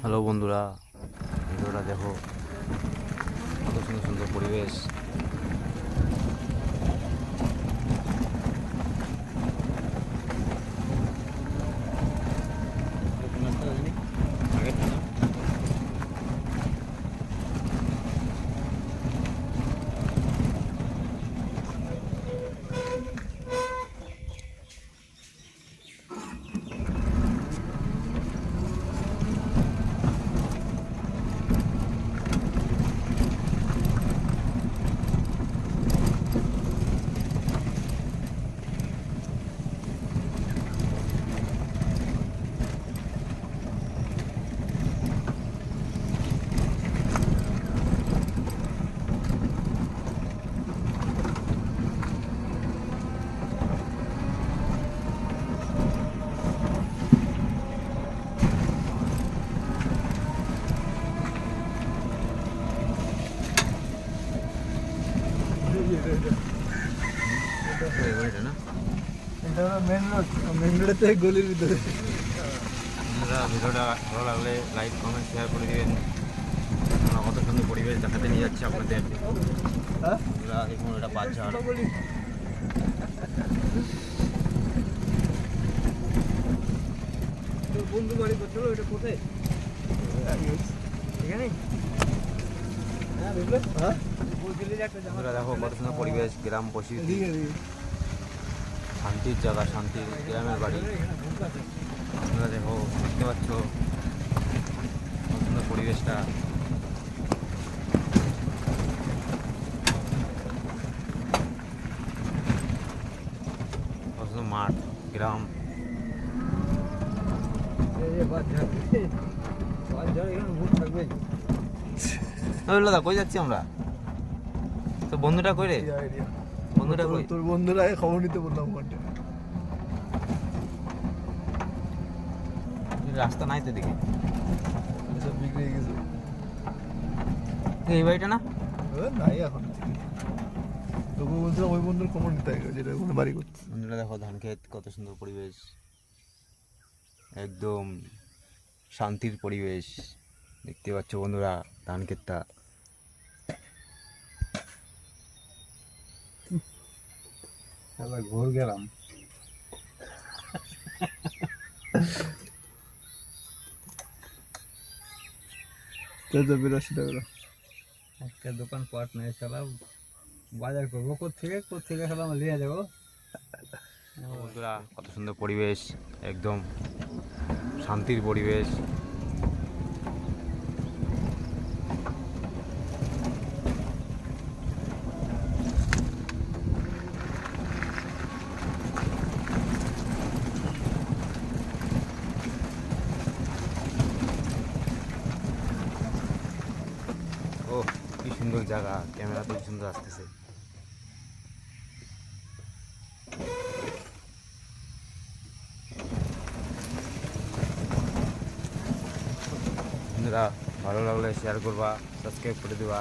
Hello বন্ধুরা ভিডিওটা দেখো। কত সুন্দর সুন্দর পরিবেশ। এটা মেন রোড মেন রোডের থেকে ভিতরে ভালো লাগলে লাইক কমেন্ট শেয়ার করে দিবেন কত সুন্দর পরিবেশ দেখাতে নিয়ে যাচ্ছি আপনাদের দেখুন এটা তোর বন্ধু বাড়ি করছিল ওটা কোথায় এখানে হ্যাঁ দেখলে? হ্যাঁ? বন্ধুরা দেখো কত সুন্দর পরিবেশ গ্রাম প্রসিদ্ধি শান্তির জায়গা শান্তির গ্রামের বাড়ি। আপনারা দেখো বুঝতে পাচ্ছ? কত সুন্দর পরিবেশটা। কত সুন্দর মাঠ গ্রাম। দাদা কই যাচ্ছি আমরা? বন্ধুটা কই রে? বন্ধুটা কই? তোর বন্ধুরা খবর নিতে বললাম রাস্তা নাই তো দেখি সব হয়ে গেছে। এই বাড়িটা না? নাই এখন। তবু বলছিলাম ওই বন্ধুর খবর নিতে যেটা ওখানে বাড়ি করছে। বন্ধুরা দেখো ধান ক্ষেত কত সুন্দর পরিবেশ। একদম শান্তির পরিবেশ। দেখতে পাচ্ছ বন্ধুরা ধান ক্ষেতটা। এবার ঘোর গেলাম। তো বিরাশি টাকা একটা দোকান পাট নিয়ে চালাম বাজার করব কোথেকে কোথেকে খেলাম? নিয়ে যাব। বন্ধুরা কত সুন্দর পরিবেশ একদম শান্তির পরিবেশ। কি সুন্দর জায়গা, ক্যামেরা তো সুন্দর আসতেছে। বন্ধুরা, ভালো লাগলে শেয়ার করবা সাবস্ক্রাইব করে দেবা।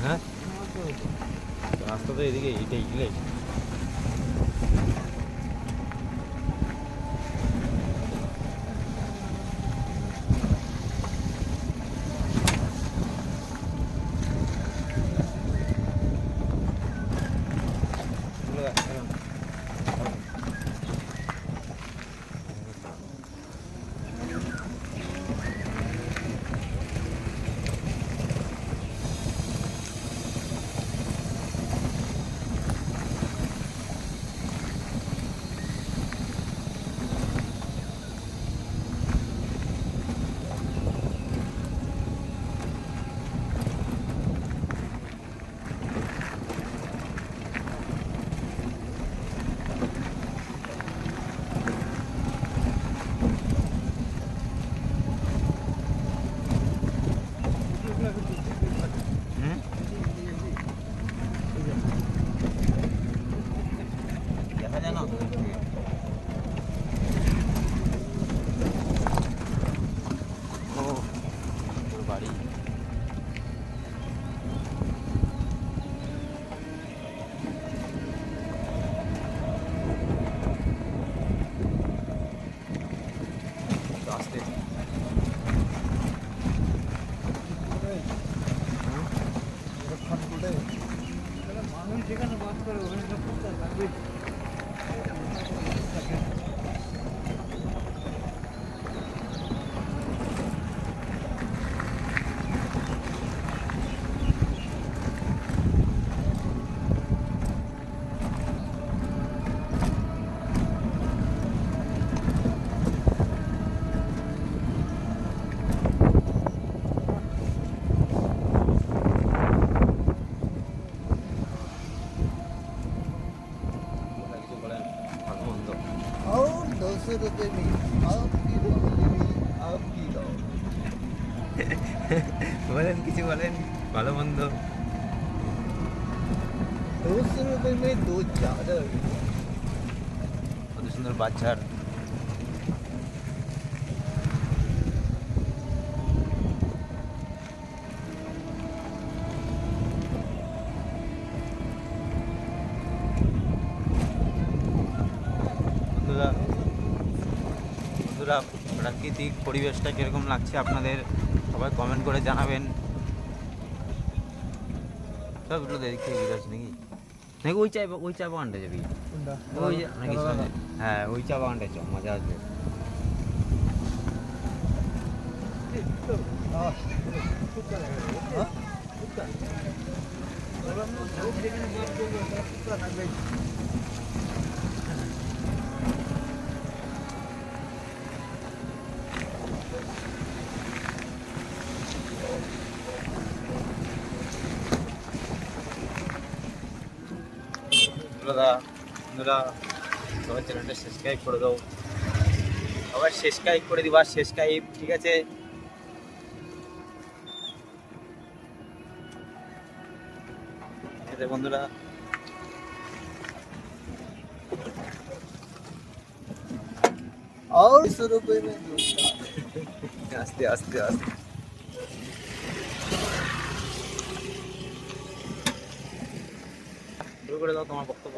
হ্যাঁ রাস্তা তো এদিকে এটাই গেলে আস্তে। মানুষ যেখানে বাস করে ওখানে সব কুত্তা থাকবে ওটা কিছু বলেন ভালো মন্দ और বলেন কিছু বলেন ভালো মন্দ। দোস্তের উপর মেয়ে দোষ যা অত সুন্দর বাচ্চার বন্ধুরা প্রাকৃতিক পরিবেশটা কীরকম লাগছে আপনাদের? সবাই কমেন্ট করে জানাবেন। সব একটু দেখ থেকে নাকি? নাকি ওই চা ওই চা বাগানটা যাবি? ওই নাকি হ্যাঁ ওই চা বাগানটা চ মজা আসবে। দাদা বন্ধুরা সবাই চ্যানেলটা সাবস্ক্রাইব করে দাও আবার সাবস্ক্রাইব করে দিবা সাবস্ক্রাইব ঠিক আছে ঠিক আছে বন্ধুরা और सौ रुपये में दो चादर আস্তে আস্তে আস্তে শুরু করে দাও তোমার বক্তব্য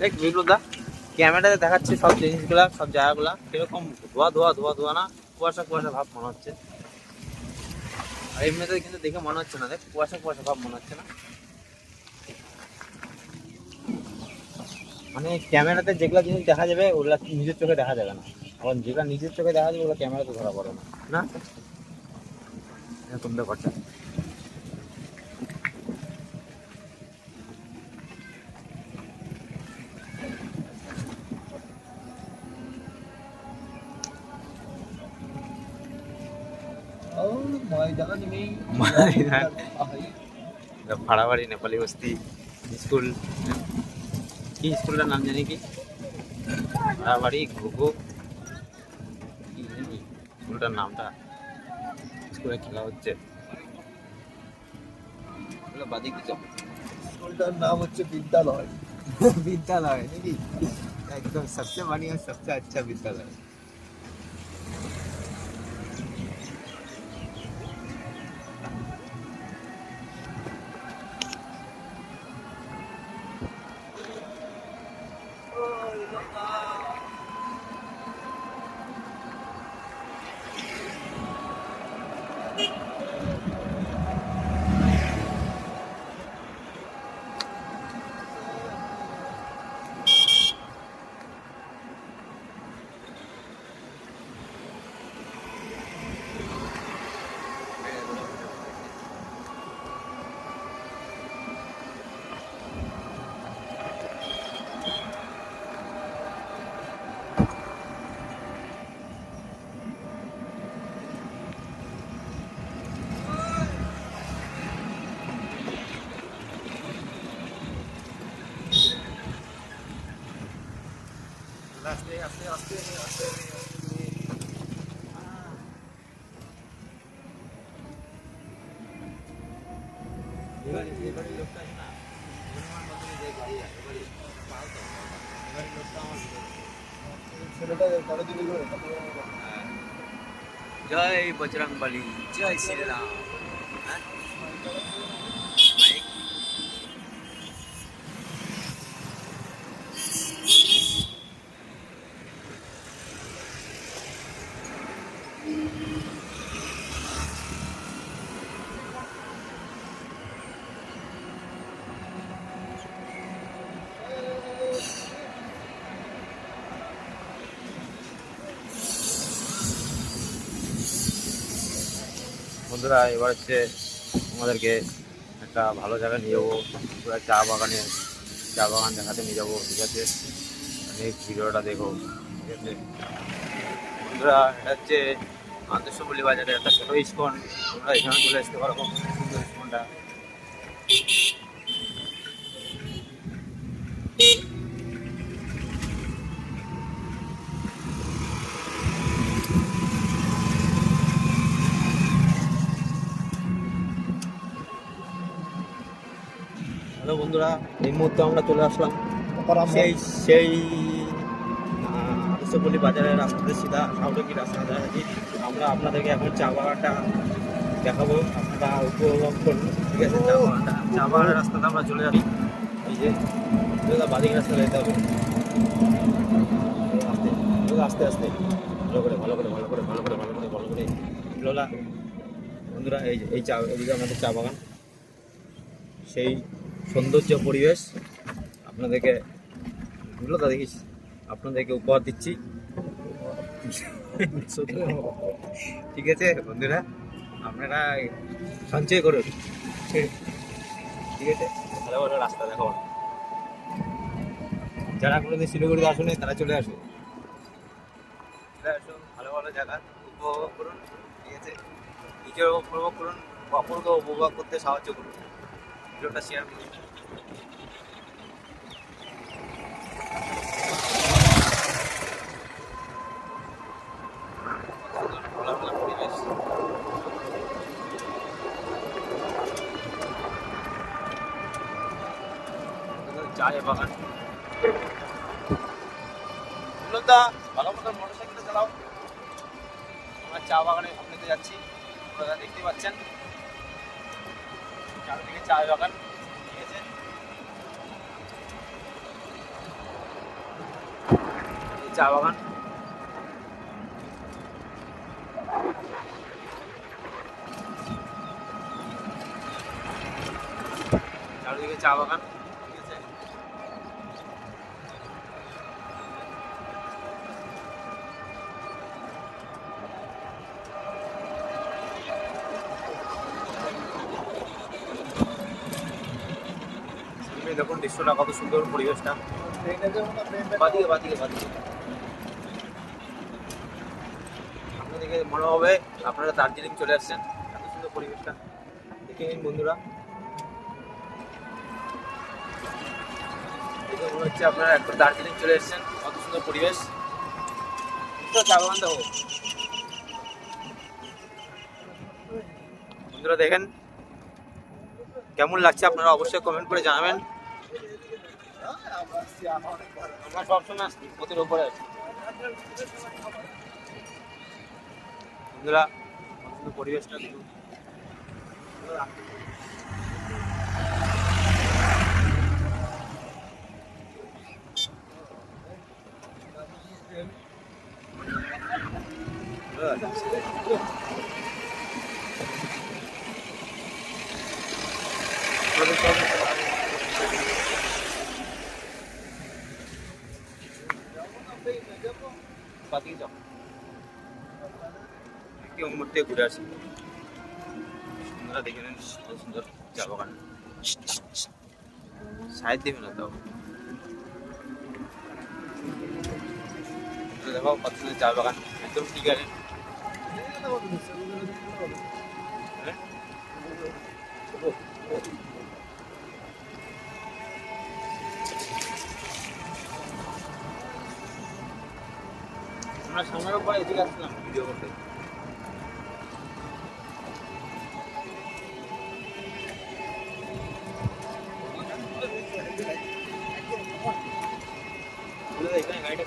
দেখ বিপ্লবদা ক্যামেরাতে দেখাচ্ছে সব জিনিসগুলা, সব জায়গাগুলা। কীরকম ধোয়া ধোয়া ধোয়া ধোয়া না? কুয়াশা কুয়াশা ভাব মনে হচ্ছে। আর এমনিতে কিন্তু দেখে মনে হচ্ছে না, দেখ, কুয়াশা কুয়াশা ভাব মনে হচ্ছে না। মানে ক্যামেরাতে যেগুলো জিনিস দেখা যাবে, ওগুলা নিজের চোখে দেখা যাবে না। কারণ যেগুলো নিজের চোখে দেখা যাবে, ওগুলো ক্যামেরাতে ধরা পড়ে না। না? এরকম ব্যাপারটা में मैदान। आई। ভাড়াবাড়ি নেপালি বস্তি স্কুল কি স্কুলটার নাম জানি কি ভাড়াবাড়ি ঘুঘু কি জানি স্কুলটার নামটা স্কুলে খেলা হচ্ছে ওগুলো বাদে কিছু স্কুলটার নাম হচ্ছে বিদ্যালয় বিদ্যালয় নাকি একদম সবচেয়ে বানিয়া সবচেয়ে আচ্ছা আস্তে আস্তে আস্তে আস্তে এবারে এবারে লোকটা না। হনুমান মন্দিরে যে গাড়ি আছে এবারে পাও তো এবারে লোকটা আমার ছেলেটা করে হ্যাঁ। জয় বজরং বলি জয় শ্রীরাম। বন্ধুরা, এবার হচ্ছে আমাদেরকে একটা ভালো জায়গায় নিয়ে যাব। পুরো চা বাগানে, চা বাগান দেখাতে নিয়ে যাব, ঠিক আছে? নেক্সট ভিডিওটা দেখো, ঠিক আছে? বন্ধুরা, এটা হচ্ছে আন্তঃসম্বলী বাজারে একটা ছোটো ইস্কন। তোমরা এখানে চলে আসতে পারো সুন্দর ইস্কনটা। বন্ধুরা এই মুহূর্তে আমরা চলে আসলাম সেই সেই আদর্শপল্লী বাজারের রাস্তাতে সিধা সাউটকি রাস্তা দেখাচ্ছি আমরা আপনাদেরকে এখন চা বাগানটা দেখাবো আপনারা উপভোগ করুন ঠিক আছে? চা বাগানটা চা বাগানের রাস্তাতে আমরা চলে যাচ্ছি। এই যে বাদিক রাস্তা যেতে হবে। আস্তে আস্তে আস্তে। ভালো করে ভালো করে ভালো করে ভালো করে ভালো করে ভালো করে। লোলা বন্ধুরা এই এই চা এদিকে আমাদের চা বাগান। সেই সৌন্দর্য পরিবেশ আপনাদেরকে এগুলো তো দেখিস আপনাদেরকে উপহার দিচ্ছি। ঠিক আছে বন্ধুরা আপনারা সঞ্চয় করুন। ঠিক। আছে? ভালো ভালো রাস্তা দেখো। যারা কোনোদিন শিলিগুড়িতে আসুন তারা চলে আসুন চলে আসুন ভালো ভালো জায়গা উপভোগ করুন ঠিক আছে? নিজেও উপভোগ করুন অপরকে উপভোগ করতে সাহায্য করুন। ভিডিওটা শেয়ার করুন খোলামেলা পরিবেশ চায়ে বাগান দা ভালো মতো মোটর সাইকেলে চালাও। আমরা চা বাগানের সামনে দিয়ে যাচ্ছি। আপনারা দেখতে পাচ্ছেন। চারিদিকে চা বাগান। ঠিক আছে। চা বাগান। চারিদিকে চা বাগান। দেখুন দৃশ্যটা কত সুন্দর পরিবেশটা। বাদিকে বাদিকে বাদিকে। আপনাদেরকে মনে হবে আপনারা দার্জিলিং চলে আসছেন। এত সুন্দর পরিবেশটা। দেখে নিন বন্ধুরা। দেখে মনে হচ্ছে আপনারা একবার দার্জিলিং চলে এসেছেন। কত সুন্দর পরিবেশ। বন্ধুরা দেখেন। কেমন লাগছে আপনারা অবশ্যই কমেন্ট করে জানাবেন। আমরা সবসময় আসছি পথের উপরে আছি। পরিবেশটা দেখুন। বাকি যাও। একটি মুহূর্তে ঘুরে আসি। আপনারা দেখে নেন কত সুন্দর চা বাগান সাইড দেবে সুন্দর একদম ঠিক আছে। হ্যাঁ? আমরা সামনের উপরে এদিকে আসলাম ভিডিও করতে। এখানে গাড়িটা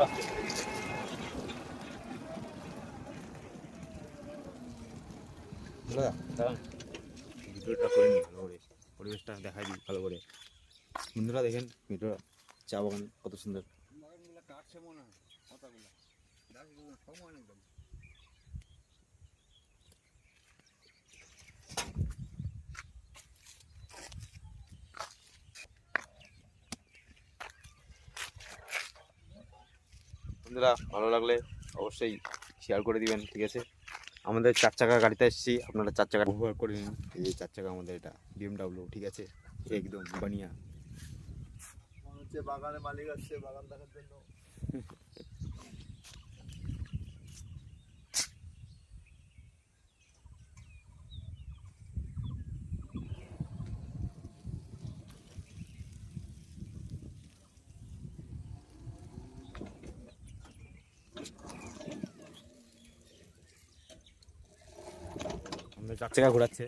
রাস্তা। ভিডিওটা করে নিই ভালো করে। পরিবেশটা দেখাই দিই ভালো করে। বন্ধুরা দেখেন ভিডিও চা বাগান কত সুন্দর। কাটছে মনে হয় সমান একদম বন্ধুরা ভালো লাগলে অবশ্যই শেয়ার করে দিবেন ঠিক আছে? আমাদের চার চাকা গাড়িতে এসেছি আপনারা চার চাকা ব্যবহার করে নিন। এই যে চার চাকা আমাদের এটা বিএমডাব্লিউ ঠিক আছে? একদম বানিয়া। মনে হচ্ছে বাগানে মালিক আসছে বাগান দেখার জন্য। আমাদের চার চাকা ঘোরাচ্ছে।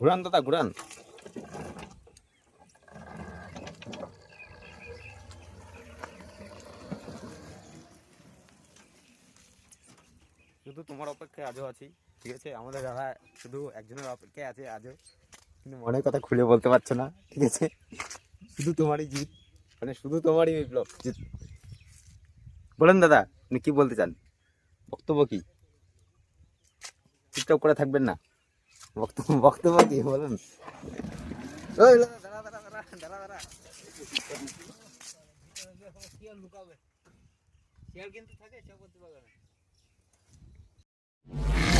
ঘুরান দাদা ঘুরান। আজও আছি, ঠিক আছে? আমাদের দাদা শুধু একজনের অপেক্ষায় আছে আজও। কিন্তু মনের কথা খুলে বলতে পারছ না, ঠিক আছে? শুধু তোমারই জিত মানে শুধু তোমারই বিপ্লব, জিত। বলেন দাদা, আপনি কি বলতে চান? বক্তব্য কি? চুপচাপ করে থাকবেন না? বক্তব্য বক্তব্য কি, বলুন। কিন্তু থাকে করতে পারবে না। you